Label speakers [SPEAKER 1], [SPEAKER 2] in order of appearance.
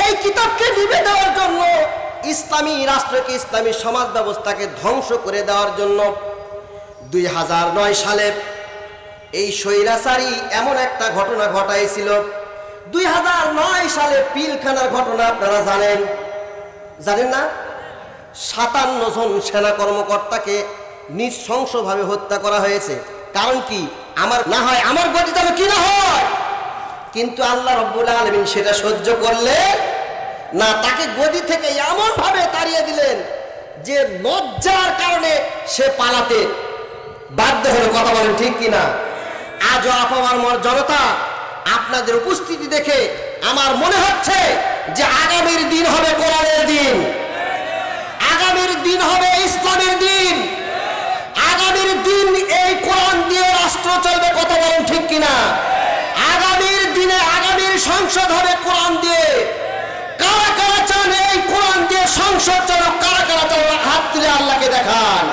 [SPEAKER 1] এই কিতাবকে নিবে দেওয়ার জন্য, ইসলামী রাষ্ট্রকে ইসলামী সমাজ ব্যবস্থাকে ধ্বংস করে দেওয়ার জন্য দুই হাজার নয় সালে এই স্বৈরাচারী এমন একটা ঘটনা ঘটাইছিল। দুই হাজার নয় সালে পিলখানার ঘটনা আপনারা জানেন। জানেন না? সাতান্ন জন সেনা কর্মকর্তাকে নৃশংসভাবে হত্যা করা হয়েছে। কারণ কি? আমার না হয় আমার গতি যেন কি না হয়? কিন্তু আল্লাহ রব্বুল আলমিন সেটা সহ্য করলে না, তাকে গদি থেকে এমন ভাবে তাড়িয়ে দিলেন যে লজ্জার কারণে সে পালাতে বাধ্য হলো। কথা বলেন ঠিক কিনা? আজও আপামার মর জনতা আপনাদের উপস্থিতি দেখে আমার মনে হচ্ছে যে আগামীর দিন হবে কোরআনের দিন। আগামীর দিন হবে ইসলামের দিন। আগামীর দিন এই কোরআন দিয়ে রাষ্ট্র চলবে। কথা বলেন ঠিক কিনা? সংসদ হবে কোরআন দিয়ে। কারা কারা চান এই কোরআন দিয়ে সংসদ চালক, কারা কারা চান, হাত তুলে আল্লাহকে দেখান।